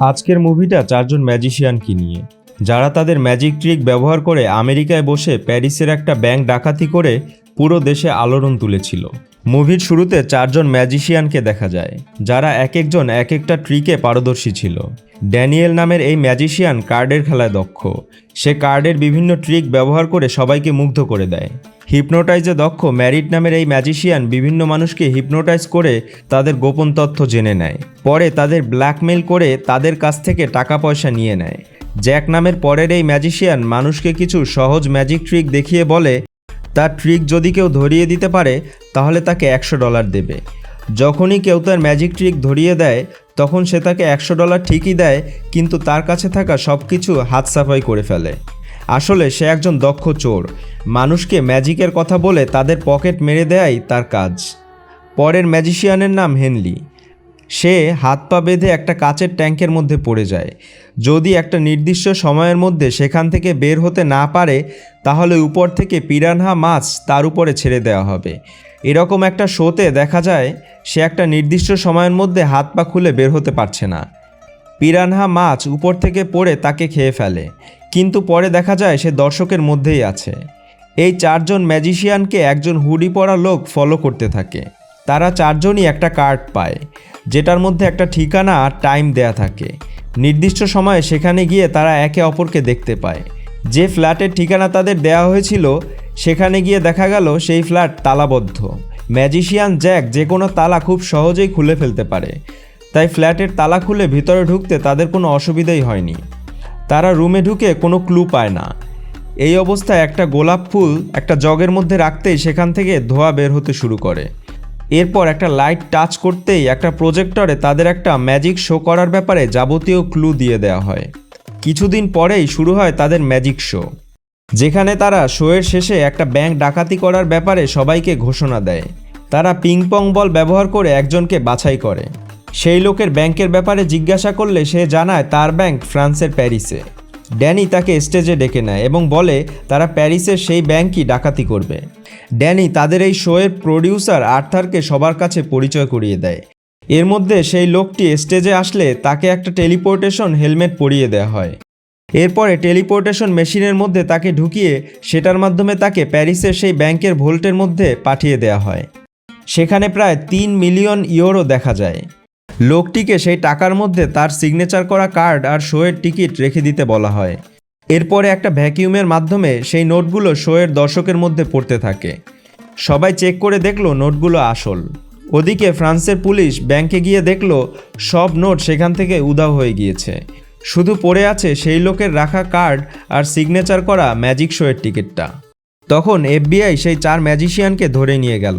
আজকের মুভিটা চারজন ম্যাজিশিয়ানকে নিয়ে। যারা তাদের ম্যাজিক ট্রিক ব্যবহার করে আমেরিকায় বসে প্যারিসের একটা ব্যাংক ডাকাতি করে পুরো দেশে আলোড়ন তুলেছিল। মুভির শুরুতে চারজন ম্যাজিশিয়ানকে দেখা যায়, যারা এক একজন এক একটা ট্রিকে পারদর্শী ছিল। ড্যানিয়েল নামের এই ম্যাজিশিয়ান কার্ডের খেলায় দক্ষ। সে কার্ডের বিভিন্ন ট্রিক ব্যবহার করে সবাইকে মুগ্ধ করে দেয়। হিপনোটাইজে দক্ষ ম্যারিট নামের এই ম্যাজিশিয়ান বিভিন্ন মানুষকে হিপনোটাইজ করে তাদের গোপন তথ্য জেনে নেয়। পরে তাদের ব্ল্যাকমেল করে তাদের কাছ থেকে টাকা পয়সা নিয়ে নেয়। জ্যাক নামের পরের এই ম্যাজিশিয়ান মানুষকে কিছু সহজ ম্যাজিক ট্রিক দেখিয়ে বলে তার ট্রিক যদি কেউ ধরিয়ে দিতে পারে, তাহলে তাকে একশো ডলার দেবে। যখনই কেউ তার ম্যাজিক ট্রিক ধরিয়ে দেয়, তখন সে তাকে একশো ডলার ঠিকই দেয়, কিন্তু তার কাছে থাকা সব কিছু হাত সাফাই করে ফেলে। আসলে সে একজন দক্ষ চোর। মানুষকে ম্যাজিকের কথা বলে তাদের পকেট মেরে দেয়াই তার কাজ। পরের ম্যাজিশিয়ানের নাম হেনলি। সে হাত পা বেঁধে একটা কাচের ট্যাঙ্কের মধ্যে পড়ে যায়। যদি একটা নির্দিষ্ট সময়ের মধ্যে সেখান থেকে বের হতে না পারে, তাহলে উপর থেকে পিরানহা মাছ তার উপরে ছেড়ে দেওয়া হবে। এরকম একটা শোতে দেখা যায়, সে একটা নির্দিষ্ট সময়ের মধ্যে হাত পা খুলে বের হতে পারছে না। পিরানহা মাছ উপর থেকে পড়ে তাকে খেয়ে ফেলে। কিন্তু পরে দেখা যায় সে দর্শকের মধ্যেই আছে। এই চারজন ম্যাজিশিয়ানকে একজন হুডি পরা লোক ফলো করতে থাকে। তারা চারজনই একটা কার্ড পায়, যেটার মধ্যে একটা ঠিকানা আর টাইম দেয়া থাকে। নির্দিষ্ট সময়ে সেখানে গিয়ে তারা একে অপরকে দেখতে পায়। যে ফ্ল্যাটের ঠিকানা তাদের দেওয়া হয়েছিল, সেখানে গিয়ে দেখা গেল সেই ফ্ল্যাট তালাবদ্ধ। ম্যাজিশিয়ান জ্যাক যে কোনো তালা খুব সহজেই খুলে ফেলতে পারে। তাই ফ্ল্যাটের তালা খুলে ভিতরে ঢুকতে তাদের কোনো অসুবিধাই হয়নি। তারা রুমে ঢুকে কোনো ক্লু পায় না। এই অবস্থায় একটা গোলাপ ফুল একটা জগের মধ্যে রাখতেই সেখান থেকে ধোয়া বের হতে শুরু করে। এরপর একটা লাইট টাচ করতেই একটা প্রজেক্টরে তাদের একটা ম্যাজিক শো করার ব্যাপারে যাবতীয় ক্লু দিয়ে দেওয়া হয়। কিছুদিন পরেই শুরু হয় তাদের ম্যাজিক শো। যেখানে তারা শোয়ের শেষে একটা ব্যাংক ডাকাতি করার ব্যাপারে সবাইকে ঘোষণা দেয়। তারা পিংপং বল ব্যবহার করে একজনকে বাছাই করে। সেই লোকের ব্যাংকের ব্যাপারে জিজ্ঞাসা করলে সে জানায় তার ব্যাংক ফ্রান্সের প্যারিসে। ড্যানি তাকে স্টেজে ডেকে নেয় এবং বলে, তারা প্যারিসের সেই ব্যাংকই ডাকাতি করবে। ড্যানি তাদের এই শোয়ের প্রডিউসার আর্থারকে সবার কাছে পরিচয় করিয়ে দেয়। এর মধ্যে সেই লোকটি স্টেজে আসলে তাকে একটা টেলিপোর্টেশন হেলমেট পরিয়ে দেওয়া হয়। এরপরে টেলিপোর্টেশন মেশিনের মধ্যে তাকে ঢুকিয়ে সেটার মাধ্যমে তাকে প্যারিসের সেই ব্যাংকের ভোল্টের মধ্যে পাঠিয়ে দেওয়া হয়। সেখানে প্রায় তিন মিলিয়ন ইউরো দেখা যায়। লোকটিকে সেই টাকার মধ্যে তার সিগনেচার করা কার্ড আর শোয়ের টিকিট রেখে দিতে বলা হয়। এরপরে একটা ভ্যাকিউমের মাধ্যমে সেই নোটগুলো শোয়ের দর্শকের মধ্যে পড়তে থাকে। সবাই চেক করে দেখল নোটগুলো আসল। ওদিকে ফ্রান্সের পুলিশ ব্যাংকে গিয়ে দেখল সব নোট সেখান থেকে উধাও হয়ে গিয়েছে। শুধু পড়ে আছে সেই লোকের রাখা কার্ড আর সিগনেচার করা ম্যাজিক শোয়ের টিকিটটা তখন এফবিআই সেই চার ম্যাজিশিয়ানকে ধরে নিয়ে গেল,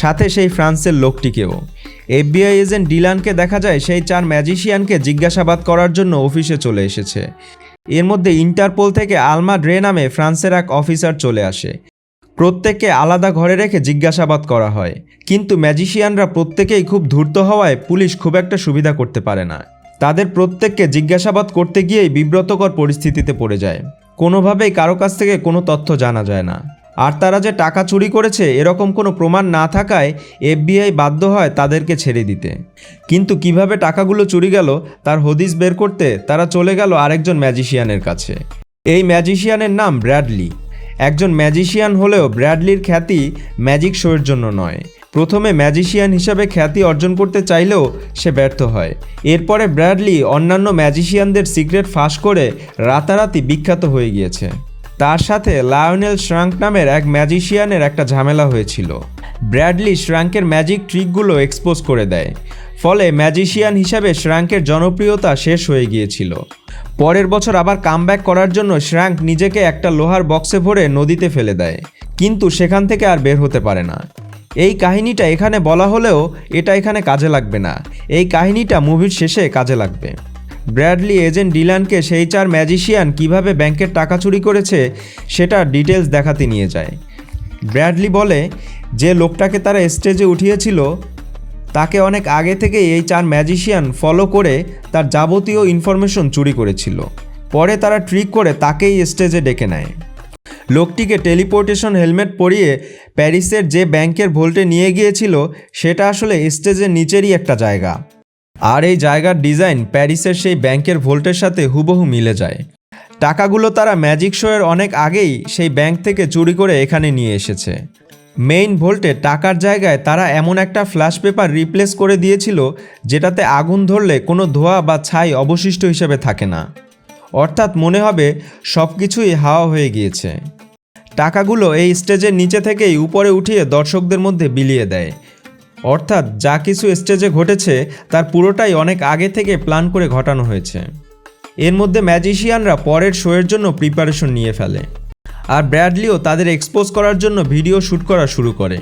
সাথে সেই ফ্রান্সের লোকটিকেও। এফবিআই এজেন্ট ডিলানকে দেখা যায় সেই চার ম্যাজিশিয়ানকে জিজ্ঞাসাবাদ করার জন্য অফিসে চলে এসেছে। এর মধ্যে ইন্টারপোল থেকে আলমা ড্রে নামে ফ্রান্সের এক অফিসার চলে আসে। প্রত্যেককে আলাদা ঘরে রেখে জিজ্ঞাসাবাদ করা হয়, কিন্তু ম্যাজিশিয়ানরা প্রত্যেকেই খুব ধূর্ত হওয়ায় পুলিশ খুব একটা সুবিধা করতে পারে না। তাদের প্রত্যেককে জিজ্ঞাসাবাদ করতে গিয়েই বিব্রতকর পরিস্থিতিতে পড়ে যায়। কোনোভাবেই কারও কাছ থেকে কোনো তথ্য জানা যায় না। আর তারা যে টাকা চুরি করেছে, এরকম কোনো প্রমাণ না থাকায় এফবিআই বাধ্য হয় তাদেরকে ছেড়ে দিতে। কিন্তু কীভাবে টাকাগুলো চুরি গেল, তার হদিস বের করতে তারা চলে গেল আরেকজন ম্যাজিশিয়ানের কাছে। এই ম্যাজিশিয়ানের নাম ব্র্যাডলি। একজন ম্যাজিশিয়ান হলেও ব্র্যাডলির খ্যাতি ম্যাজিক শোয়ের জন্য নয়। প্রথমে ম্যাজিশিয়ান হিসাবে খ্যাতি অর্জন করতে চাইলেও সে ব্যর্থ হয়। এরপরে ব্র্যাডলি অন্যান্য ম্যাজিশিয়ানদের সিক্রেট ফাঁস করে রাতারাতি বিখ্যাত হয়ে গিয়েছে। তার সাথে লায়নেল শ্রাঙ্ক নামের এক ম্যাজিশিয়ানের একটা ঝামেলা হয়েছিল। ব্র্যাডলি শ্রাঙ্কের ম্যাজিক ট্রিকগুলো এক্সপোজ করে দেয়। ফলে ম্যাজিশিয়ান হিসাবে শ্রাঙ্কের জনপ্রিয়তা শেষ হয়ে গিয়েছিল। পরের বছর আবার কামব্যাক করার জন্য শ্রাঙ্ক নিজেকে একটা লোহার বক্সে ভরে নদীতে ফেলে দেয়। কিন্তু সেখান থেকে আর বের হতে পারে না। এই কাহিনীটা এখানে বলা হলেও এটা এখানে কাজে লাগবে না। এই কাহিনীটা মুভির শেষে কাজে লাগবে। ব্র্যাডলি এজেন্ট ডিলানকে সেই চার ম্যাজিশিয়ান কীভাবে ব্যাংকের টাকা চুরি করেছে সেটা ডিটেলস দেখাতে নিয়ে যায়। ব্র্যাডলি বলে, যে লোকটাকে তারা স্টেজে উঠিয়েছিল, তাকে অনেক আগে থেকেই এই চার ম্যাজিশিয়ান ফলো করে তার যাবতীয় ইনফরমেশন চুরি করেছিল। পরে তারা ট্রিক করে তাকেই স্টেজে ডেকে নেয়। লোকটিকে টেলিপোর্টেশন হেলমেট পরিয়ে প্যারিসের যে ব্যাংকের ভোল্টে নিয়ে গিয়েছিল, সেটা আসলে স্টেজের নিচেরই একটা জায়গা। আর এই জায়গার ডিজাইন প্যারিসের সেই ব্যাংকের ভোল্টের সাথে হুবহু মিলে যায়। টাকাগুলো তারা ম্যাজিক শোয়ের অনেক আগেই সেই ব্যাংক থেকে চুরি করে এখানে নিয়ে এসেছে। মেইন ভোল্টে টাকার জায়গায় তারা এমন একটা ফ্ল্যাশ পেপার রিপ্লেস করে দিয়েছিল, যেটাতে আগুন ধরলে কোনো ধোয়া বা ছাই অবশিষ্ট হিসেবে থাকে না। অর্থাৎ মনে হবে সব কিছুই হাওয়া হয়ে গিয়েছে। টাকাগুলো এই স্টেজের নিচে থেকেই উপরে উঠিয়ে দর্শকদের মধ্যে বিলিয়ে দেয়। অর্থাৎ যা কিছু স্টেজে ঘটেছে, তার পুরোটাই অনেক আগে থেকে প্ল্যান করে ঘটানো হয়েছে। এর মধ্যে ম্যাজিশিয়ানরা পরের শোয়ের জন্য প্রিপারেশন নিয়ে ফেলে। আর ব্র্যাডলিও তাদের এক্সপোজ করার জন্য ভিডিও শ্যুট করা শুরু করে।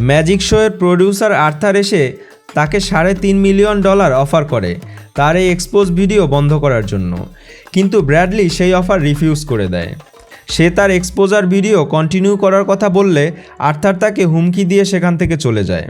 ম্যাজিক শোয়ের প্রডিউসার আর্থার এসে তাকে সাড়ে তিন মিলিয়ন ডলার অফার করে, তার এই এক্সপোজ ভিডিও বন্ধ করার জন্য। কিন্তু ব্র্যাডলি সেই অফার রিফিউজ করে দেয়। সে তার এক্সপোজার ভিডিও কন্টিনিউ করার কথা বললে আর্থার তাকে হুমকি দিয়ে সেখান থেকে চলে যায়।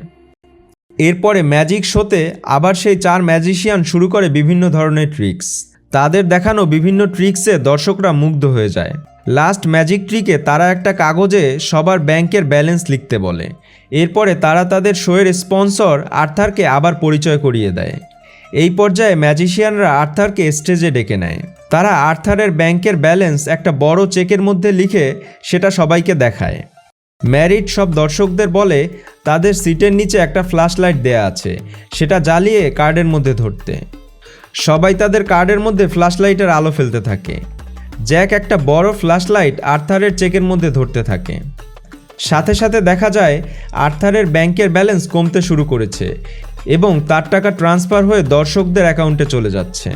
এরপরে ম্যাজিক শোতে আবার সেই চার ম্যাজিশিয়ান শুরু করে বিভিন্ন ধরনের ট্রিক্স তাদের দেখানো বিভিন্ন ট্রিক্সে দর্শকরা মুগ্ধ হয়ে যায়। লাস্ট ম্যাজিক ট্রিকে তারা একটা কাগজে সবার ব্যাংকের ব্যালেন্স লিখতে বলে। এরপরে তারা তাদের শোয়ের স্পন্সর আর্থারকে আবার পরিচয় করিয়ে দেয়। এই পর্যায়ে ম্যাজিশিয়ানরা আর্থারকে স্টেজে ডেকে নেয়। তারা আর্থারের ব্যাংকের ব্যালেন্স একটা বড় চেকের মধ্যে লিখে সেটা সবাইকে দেখায়। ম্যারিড সব দর্শকদের বলে, তাদের সিটের নিচে একটা ফ্ল্যাশ লাইট দেয়া আছে। সেটা জ্বালিয়ে কার্ডের মধ্যে ধরতে। সবাই তাদের কার্ডের মধ্যে ফ্ল্যাশ লাইটের আলো ফেলতে থাকে। জ্যাক একটা বড় ফ্ল্যাশ লাইট আর্থারের চেকের মধ্যে ধরতে থাকে। সাথে সাথে দেখা যায়, আর্থারের ব্যাংকের ব্যালেন্স কমতে শুরু করেছে। এবং তার টাকা ট্রান্সফার হয়ে দর্শকদের অ্যাকাউন্টে চলে যাচ্ছে।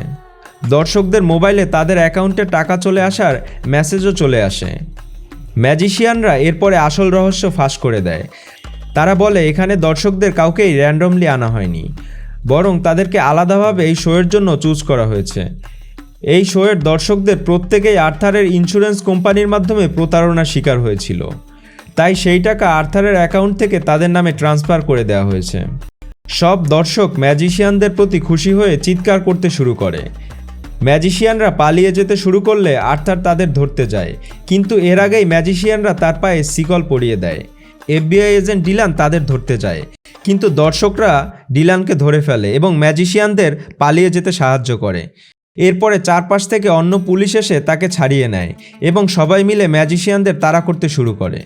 দর্শকদের মোবাইলে তাদের অ্যাকাউন্টে টাকা চলে আসার মেসেজও চলে আসে। ম্যাজিশিয়ানরা এরপরে আসল রহস্য ফাঁস করে দেয়। তারা বলে, এখানে দর্শকদের কাউকেই র্যান্ডমলি আনা হয়নি। বরং তাদেরকে আলাদাভাবে এই শোয়ের জন্য চুজ করা হয়েছে। এই শোয়ের দর্শকদের প্রত্যেকেই আর্থারের ইন্স্যুরেন্স কোম্পানির মাধ্যমে প্রতারণার শিকার হয়েছিল। তাই সেই টাকা আর্থারের অ্যাকাউন্ট থেকে তাদের নামে ট্রান্সফার করে দেওয়া হয়েছে। সব দর্শক ম্যাজিশিয়ানদের প্রতি খুশি হয়ে চিৎকার করতে শুরু করে। ম্যাজিশিয়ানরা পালিয়ে যেতে শুরু করলে আর্থার তাদের ধরতে যায়, কিন্তু এর আগেই ম্যাজিশিয়ানরা তার পায়ে শিকল পরিয়ে দেয়। এফবিআই এজেন্ট ডিলান তাদের ধরতে যায়, কিন্তু দর্শকরা ডিলানকে ধরে ফেলে এবং ম্যাজিশিয়ানদের পালিয়ে যেতে সাহায্য করে। এরপরে চারপাশ থেকে অন্য পুলিশ এসে তাকে ছাড়িয়ে নেয় এবং সবাই মিলে ম্যাজিশিয়ানদের তাড়া করতে শুরু করে।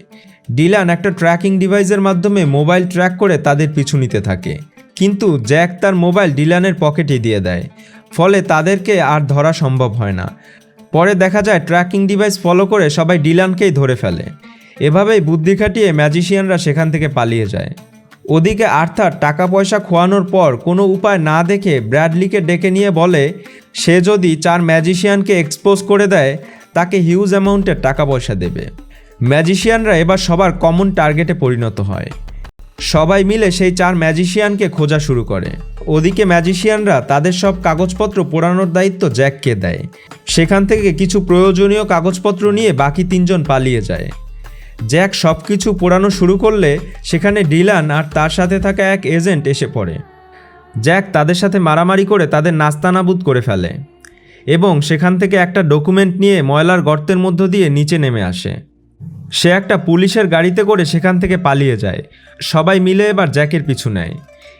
ডিলান একটা ট্র্যাকিং ডিভাইসের মাধ্যমে মোবাইল ট্র্যাক করে তাদের পিছু নিতে থাকে। কিন্তু জ্যাক তার মোবাইল ডিলানের পকেটে দিয়ে দেয়, ফলে তাদেরকে আর ধরা সম্ভব হয় না। পরে দেখা যায় ট্র্যাকিং ডিভাইস ফলো করে সবাই ডিলানকেই ধরে ফেলে। এভাবেই বুদ্ধি খাটিয়ে ম্যাজিশিয়ানরা সেখান থেকে পালিয়ে যায়। ওদিকে আর্থার টাকা পয়সা খোয়ানোর পর কোনো উপায় না দেখে ব্র্যাডলিকে ডেকে নিয়ে বলে, সে যদি চার ম্যাজিশিয়ানকে এক্সপোজ করে দেয়, তাকে হিউজ অ্যামাউন্টের টাকা পয়সা দেবে। ম্যাজিশিয়ানরা এবার সবার কমন টার্গেটে পরিণত হয়। সবাই মিলে সেই চার ম্যাজিশিয়ানকে খোঁজা শুরু করে। ওদিকে ম্যাজিশিয়ানরা তাদের সব কাগজপত্র পোড়ানোর দায়িত্ব জ্যাককে দেয়। সেখান থেকে কিছু প্রয়োজনীয় কাগজপত্র নিয়ে বাকি তিনজন পালিয়ে যায়। জ্যাক সব কিছু পোড়ানো শুরু করলে সেখানে ডিলান আর তার সাথে থাকা এক এজেন্ট এসে পড়ে। জ্যাক তাদের সাথে মারামারি করে তাদের নাস্তানাবুদ করে ফেলে এবং সেখান থেকে একটা ডকুমেন্ট নিয়ে ময়লার গর্তের মধ্য দিয়ে নিচে নেমে আসে। সে একটা পুলিশের গাড়িতে করে সেখান থেকে পালিয়ে যায়। সবাই মিলে এবার জ্যাকের পিছু নেয়।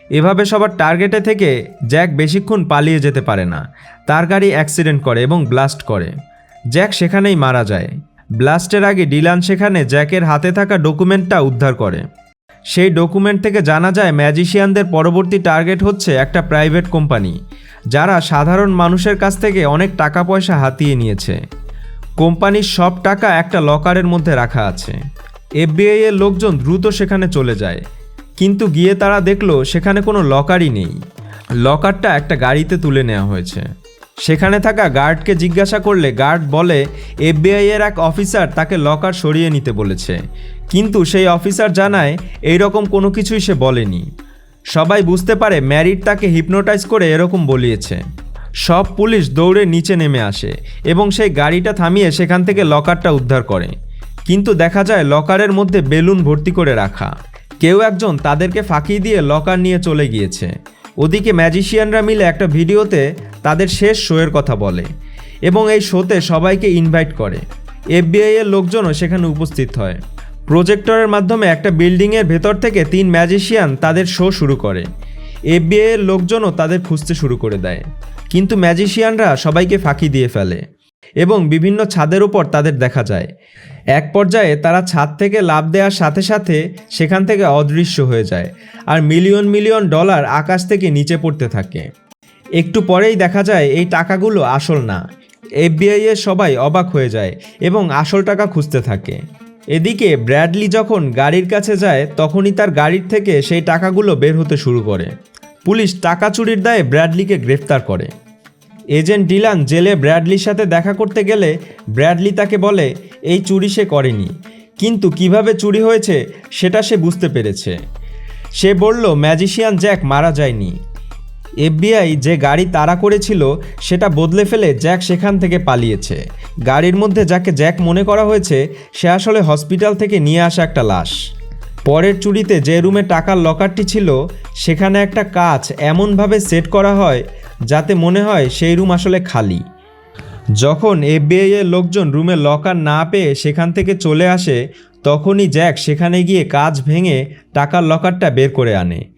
এভাবে সবার টার্গেটে থেকে জ্যাক বেশিক্ষণ পালিয়ে যেতে পারে না। তার গাড়ি অ্যাক্সিডেন্ট করে এবং ব্লাস্ট করে। জ্যাক সেখানেই মারা যায়। ব্লাস্টের আগে ডিলান সেখানে জ্যাকের হাতে থাকা ডকুমেন্টটা উদ্ধার করে। সেই ডকুমেন্ট থেকে জানা যায়, ম্যাজিশিয়ানদের পরবর্তী টার্গেট হচ্ছে একটা প্রাইভেট কোম্পানি, যারা সাধারণ মানুষের কাছ থেকে অনেক টাকা পয়সা হাতিয়ে নিয়েছে। কোম্পানির সব টাকা একটা লকারের মধ্যে রাখা আছে। এফবিআই এর লোকজন দ্রুত সেখানে চলে যায়, কিন্তু গিয়ে তারা দেখল সেখানে কোনো লকারই নেই। লকারটা একটা গাড়িতে তুলে নেওয়া হয়েছে। সেখানে থাকা গার্ডকে জিজ্ঞাসা করলে গার্ড বলে এফবিআই এর এক অফিসার তাকে লকার সরিয়ে নিতে বলেছে। কিন্তু সেই অফিসার জানায় এই রকম কোনো কিছুই সে বলেনি। সবাই বুঝতে পারে ম্যারিড তাকে হিপনোটাইজ করে এরকম বলিয়েছে। সব পুলিশ দৌড়ে নিচে নেমে আসে এবং সেই গাড়িটা থামিয়ে সেখান থেকে লকারটা উদ্ধার করে। কিন্তু দেখা যায়, লকারের মধ্যে বেলুন ভর্তি করে রাখা। কেউ একজন তাদেরকে ফাঁকি দিয়ে লকার নিয়ে চলে গিয়েছে। ওদিকে ম্যাজিশিয়ানরা মিলে একটা ভিডিওতে তাদের শেষ শোয়ের কথা বলে এবং এই শোতে সবাইকে ইনভাইট করে। এফবিআই এর লোকজনও সেখানে উপস্থিত হয়। প্রজেক্টরের মাধ্যমে একটা বিল্ডিংয়ের ভেতর থেকে তিন ম্যাজিশিয়ান তাদের শো শুরু করে। এফবিআই এর লোকজনও তাদের খুঁজতে শুরু করে দেয়। কিন্তু ম্যাজিশিয়ানরা সবাইকে ফাঁকি দিয়ে ফেলে এবং বিভিন্ন ছাদের উপর তাদের দেখা যায়। এক পর্যায়ে তারা ছাদ থেকে লাভ দেওয়ার সাথে সাথে সেখান থেকে অদৃশ্য হয়ে যায় আর মিলিয়ন মিলিয়ন ডলার আকাশ থেকে নিচে পড়তে থাকে। একটু পরেই দেখা যায় এই টাকাগুলো আসল না। এফবিআই এর সবাই অবাক হয়ে যায় এবং আসল টাকা খুঁজতে থাকে। এদিকে ব্র্যাডলি যখন গাড়ির কাছে যায়, তখনই তার গাড়ির থেকে সেই টাকাগুলো বের হতে শুরু করে। পুলিশ টাকা চুরির দায়ে ব্র্যাডলিকে গ্রেফতার করে। এজেন্ট ডিলান জেলে ব্র্যাডলির সাথে দেখা করতে গেলে ব্র্যাডলি তাকে বলে, এই চুরি সে করেনি। কিন্তু কীভাবে চুরি হয়েছে, সেটা সে বুঝতে পেরেছে। সে বলল, ম্যাজিশিয়ান জ্যাক মারা যায়নি। এফবিআই যে গাড়ি তাড়া করেছিল, সেটা বদলে ফেলে জ্যাক সেখান থেকে পালিয়েছে। গাড়ির মধ্যে যাকে জ্যাক মনে করা হয়েছে, সে আসলে হসপিটাল থেকে নিয়ে আসা একটা লাশ। পরের চুরিতে যে রুমে টাকার লকারটি ছিল, সেখানে একটা কাজ এমনভাবে সেট করা হয়, যাতে মনে হয় সেই রুম আসলে খালি। যখন এফবিআই এর লোকজন রুমে লকার না পেয়ে সেখান থেকে চলে আসে, তখনই জ্যাক সেখানে গিয়ে কাজ ভেঙে টাকার লকারটা বের করে আনে।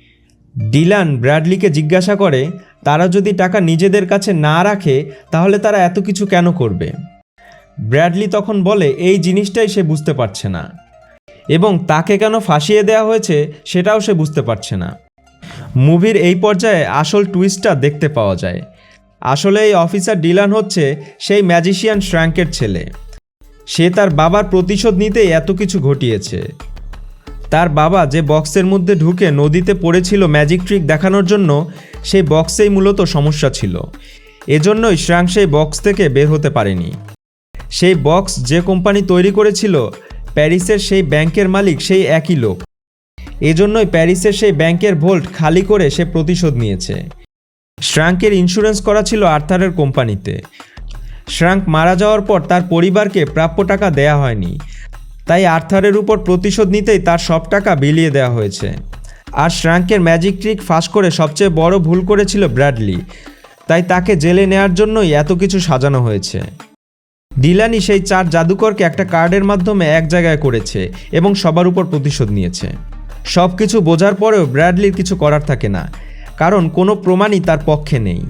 ডিলান ব্র্যাডলিকে জিজ্ঞাসা করে, তারা যদি টাকা নিজেদের কাছে না রাখে, তাহলে তারা এত কিছু কেন করবে? ব্র্যাডলি তখন বলে, এই জিনিসটাই সে বুঝতে পারছে না। এবং তাকে কেন ফাঁসিয়ে দেওয়া হয়েছে, সেটাও সে বুঝতে পারছে না। মুভির এই পর্যায়ে আসল টুইস্টটা দেখতে পাওয়া যায়। আসলে এই অফিসার ডিলান হচ্ছে সেই ম্যাজিশিয়ান শ্র্যাঙ্কের ছেলে। সে তার বাবার প্রতিশোধ নিতেই এত কিছু ঘটিয়েছে। তার বাবা যে বক্সের মধ্যে ঢুকে নদীতে পড়েছিল ম্যাজিক ট্রিক দেখানোর জন্য, সেই বক্সেই মূলত সমস্যা ছিল। এজন্যই শ্রাং সেই বক্স থেকে বের হতে পারেনি। সেই বক্স যে কোম্পানি তৈরি করেছিল, প্যারিসের সেই ব্যাংকের মালিক সেই একই লোক। এজন্যই প্যারিসের সেই ব্যাংকের ভোল্ট খালি করে সে প্রতিশোধ নিয়েছে। শ্রাঙ্কের ইন্স্যুরেন্স করা ছিল আর্থারের কোম্পানিতে। শ্রাঙ্ক মারা যাওয়ার পর তার পরিবারকে প্রাপ্য টাকা দেয়া হয়নি। তাই আর্থারের উপর প্রতিশোধ নিতেই তার সব টাকা বিলিয়ে দেওয়া হয়েছে। আর শ্রাঙ্কের ম্যাজিক ট্রিক ফাঁস করে সবচেয়ে বড় ভুল করেছিল ব্র্যাডলি। তাই তাকে জেলে নেয়ার জন্যই এত কিছু সাজানো হয়েছে। ডিলানি সেই চার জাদুকরকে একটা কার্ডের মাধ্যমে এক জায়গায় করেছে এবং সবার উপর প্রতিশোধ নিয়েছে। সব কিছু বোঝার পরেও ব্র্যাডলির কিছু করার থাকে না, কারণ কোনো প্রমাণই তার পক্ষে নেই।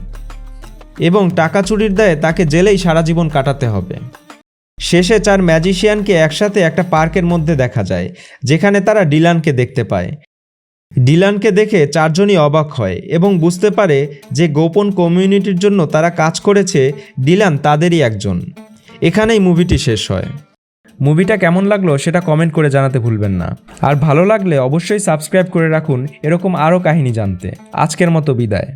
এবং টাকা চুরির দায়ে তাকে জেলেই সারা জীবন কাটাতে হবে। শেষে চার ম্যাজিশিয়ানকে একসাথে একটা পার্কের মধ্যে দেখা যায়, যেখানে তারা ডিলানকে দেখতে পায়। ডিলানকে দেখে চারজনই অবাক হয় এবং বুঝতে পারে যে গোপন কমিউনিটির জন্য তারা কাজ করেছে, ডিলান তাদেরই একজন। এখানেই মুভিটি শেষ হয়। মুভিটা কেমন লাগল সেটা কমেন্ট করে জানাতে ভুলবেন না। আর ভালো লাগলে অবশ্যই সাবস্ক্রাইব করে রাখুন, এরকম আরও কাহিনী জানতে। আজকের মতো বিদায়।